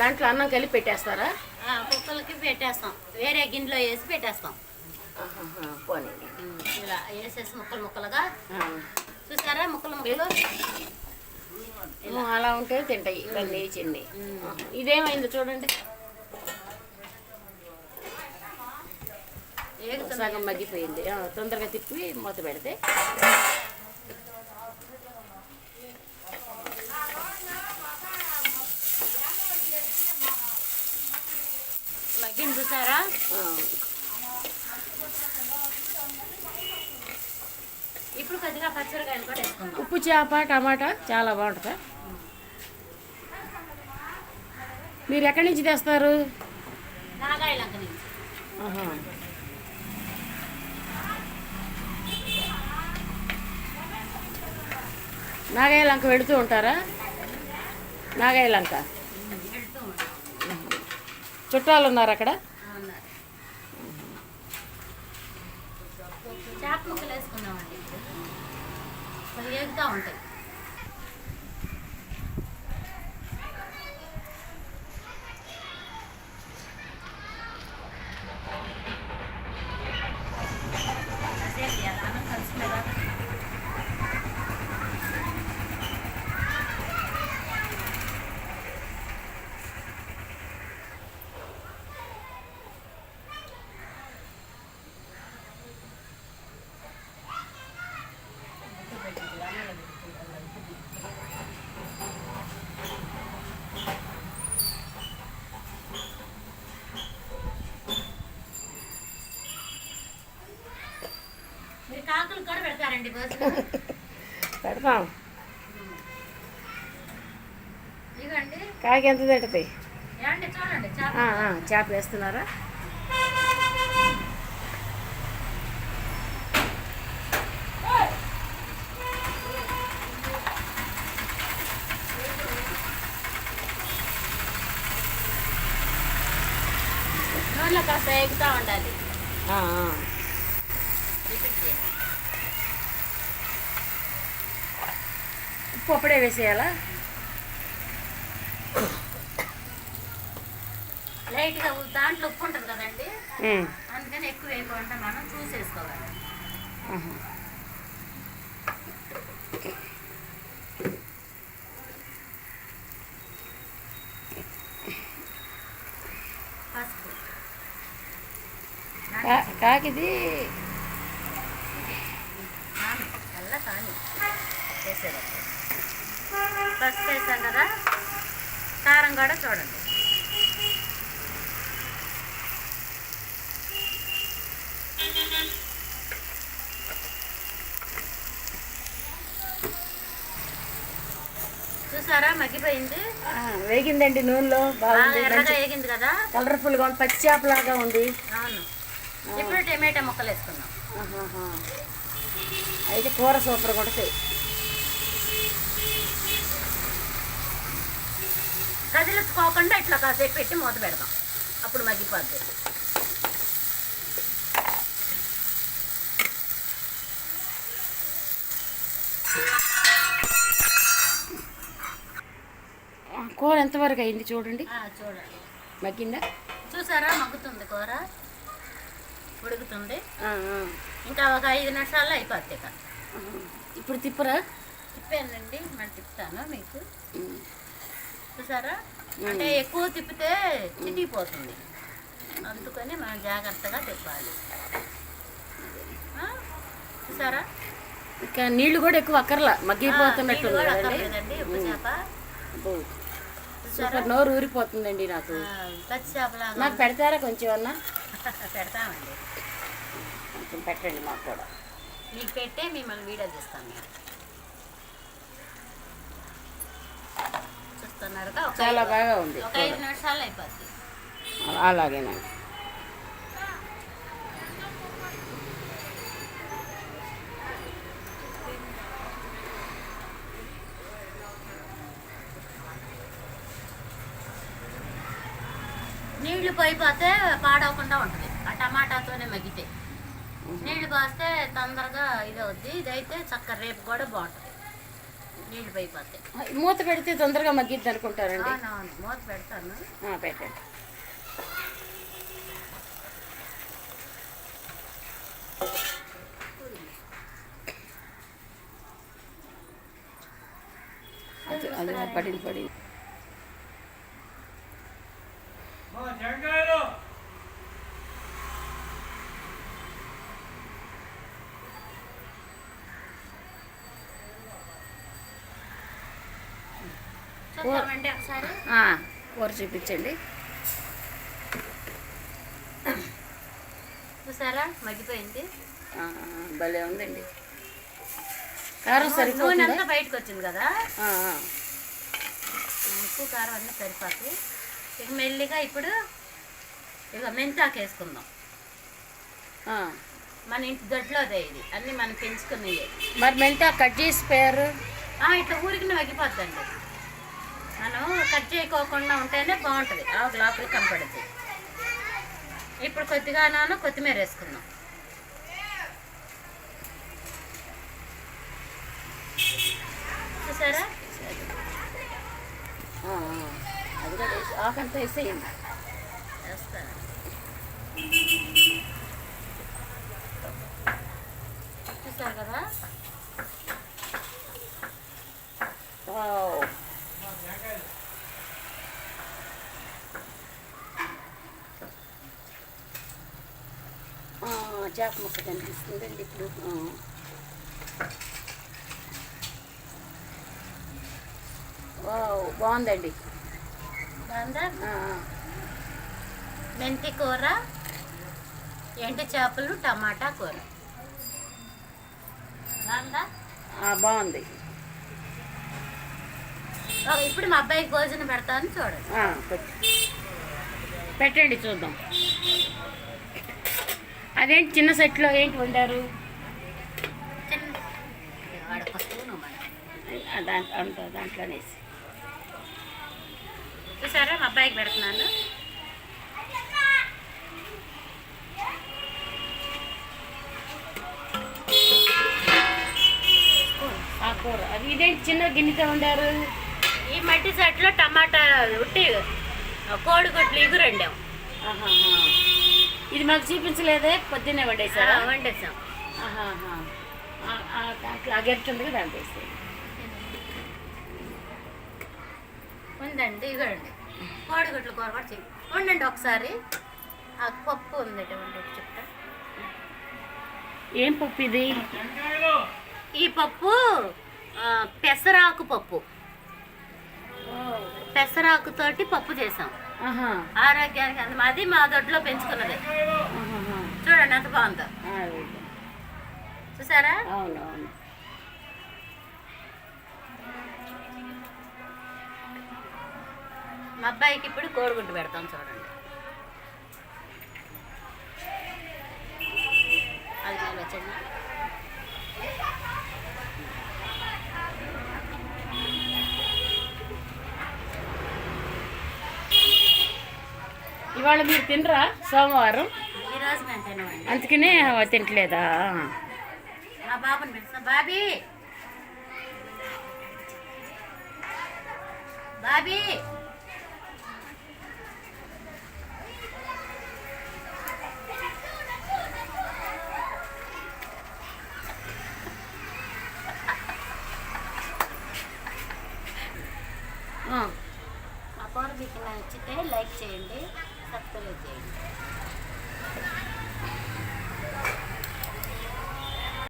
దాంట్లో అన్నం కలిపి పెట్టేస్తారా? కుక్కలకి పెట్టేస్తాం. వేరే గిన్నెలో వేసి పెట్టేస్తాం. పోనీ. ఇలా వేసేసి ముక్కలు ముక్కలుగా. చూసారా ముక్కలు ముక్కలు? అలా ఉంటే తింటాయి. ఇవన్నీ చిన్ని ఇదేమైందో చూడండి. సగం మగ్గిపోయింది. తొందరగా తిప్పి మూత పెడితే. చూసారా? ఇప్పుడు కొద్దిగా పచ్చడికాయలు కూడా వేసుకుందాం. ఉప్పు చేప టమాటా చాలా బాగుంటుందా. మీరు ఎక్కడి నుంచి తెస్తారు? నాగాయలంక నుంచి. నాగాయలంక వెళుతూ ఉంటారా? నాగాయలంక చుట్టాలు ఉన్నారు అక్కడ ఉన్నారు చేప ముక్కలు వేసుకుందామండి. ఇప్పుడు అవి ఉంటాయి కాసేపు ఇలా అన్నం కలుసుకునేదాకా మీరు కాకులు కూడా పెడతారండి భోజనం పెడతాం. కాకి ఎంత తింటది? చేప. వేస్తున్నారా? నూనెలో కాస్త ఎగుతూ ఉండాలి. ఉప్పు అప్పుడే వేసేయాలా? లైట్గా దాంట్లో ఉప్పు ఉంటుంది కదండి. అందుకని ఎక్కువ వేయకుండా మనం చూసేసుకోవాలి. కాకిది? అల్ల కానీ. వేసేటప్పుడు పసుపు వేసాం కదా కారం కూడా చూడండి. చూసారా? మగ్గిపోయింది. వేగిందండి నూనెలో. బాగుంది ఎర్రగా వేగింది కదా? కలర్ఫుల్గా ఉంది పచ్చి చేపలాగా ఉంది. అవును. ఇప్పుడు టమాటా ముక్కలు వేసుకున్నాం. అయితే కూర సూపర్ కొడతాయి కదిలించుకోకుండా ఇట్లా కాసేపు పెట్టి మూత పెడదాం అప్పుడు మగ్గిపోద్ది. కూర ఎంతవరకు అయింది చూడండి? చూడండి. మగ్గిందా? చూసారా? మగ్గుతుంది కూర. ఉడుకుతుంది. ఇంకా ఒక ఐదు నిమిషాల్లో అయిపోద్ది ఇక. ఇప్పుడు తిప్పరా? తిప్పానండి మళ్ళీ తిప్పుతాను మీకు. చూసారా? అంటే ఎక్కువ తిప్పితే చితికిపోతుంది అందుకని మనం జాగ్రత్తగా తిప్పాలి? చూసారా? ఇంకా నీళ్ళు కూడా ఎక్కువ అక్కర్లా. మగ్గిపోతున్నట్టు సూపర్. నోరు ఊరిపోతుందండి నాకు. నాకు పెడతారా కొంచెం అన్నా? పెడతామండి. కొంచెం పెట్టండి మాకు కూడా. మీకు పెట్టే మిమ్మల్ని వీడియో తీస్తాం మేము చూస్తున్నారుగా ఒక చాలా బాగా ఉంది. ఒక ఐదు నిమిషాలు అయిపోద్ది. అలాగేనండి. నీళ్ళు పోయిపోతే పాడవకుండా ఉంటుంది. ఆ టమాటాతోనే మగ్గితే. నీళ్ళు పోస్తే తొందరగా ఇది అవుద్ది. ఇదైతే చక్కర రేపు కూడా బాగుంటుంది. నీళ్ళు పైపోతాయి మూత పెడితే తొందరగా మగ్గిద్ది అనుకుంటారండి. మూత పెడతాను. పెట్టండి. అది పడింది పడింది చూద్దామండి ఒకసారి ఆ, కూర చూపించండి. చూసారా? మగ్గిపోయింది. భలే ఉందండి. కారం సరిపోతుందా? అంతా బయటకు వచ్చింది కదా. ఉప్పు కారం అన్నీ సరిపోతాయి. ఇక మెల్లిగా ఇప్పుడు ఇక మెంతాకు వేసుకుందాం. మన ఇంటి దొడ్లోదే ఇది. అన్నీ మనం పెంచుకునేవి. మరి మెంతా కట్ చేసి పేరు? ఇట్లా ఊరికి మగ్గిపోద్దండి. మనం కట్ చేయకోకుండా ఉంటేనే బాగుంటుంది. ఆవు లోపల కనపడుతుంది ఇప్పుడు కొద్దిగా నాను కొత్తిమీర వేసుకుందాం. చూసారా? అది కూడా వేసి ఆకంతా వేసేయండి. వేస్తా. చూసారు కదా? చేప ముక్క కనిపిస్తుందండి ఇప్పుడు బాగుందండి మెంతి కూర ఎండు చేపలు టమాటా కూర. బాగుందా? ఇప్పుడు మా అబ్బాయికి భోజనం పెడతాను చూడండి. పెట్టండి చూద్దాం. అదేంటి చిన్న సెట్లో ఏంటి వండారు? దాంట్లో అంత దాంట్లోనేసి చూసారా? మా అబ్బాయికి పెడుతున్నాను. ఆ కూర. అది ఇదేంటి చిన్న గిన్నెతో వండారు? ఈ మట్టి సెట్లో టమాటా ఉట్టి కోడిగుడ్లు ఇగురు వండాం. ఆహాహా. ఇది మాకు చూపించలేదే పొద్దున్నే వండేశారా వండేసాం గెరిటి ఉంది కదా వేసేయండి. ఉందండి ఇగోండి. కోడిగుడ్లు కూర కూడా చెయ్యి. ఉండండి ఒకసారి. ఆ పప్పు ఉంది ఇటువంటి చెప్తా. ఏం పప్పు ఇది? ఈ పప్పు పెసరాకు పప్పు. పెసరాకుతోటి పప్పు చేసాం. ఆరోగ్యానికి అంత అది మా దొడ్లో పెంచుకున్నది. చూడండి ఎంత బాగుందో. చూసారా? మా అబ్బాయికి ఇప్పుడు కోడిగుడ్డు పెడతాం చూడండి. అది నేను ఇవాళ మీరు తినరా సోమవారం? అందుకనే తింటలేదా బాబీ! బాబీ! ఆ. మా కూర మీకు నచ్చితే లైక్ చేయండి. సబ్స్క్రైబ్ చేయండి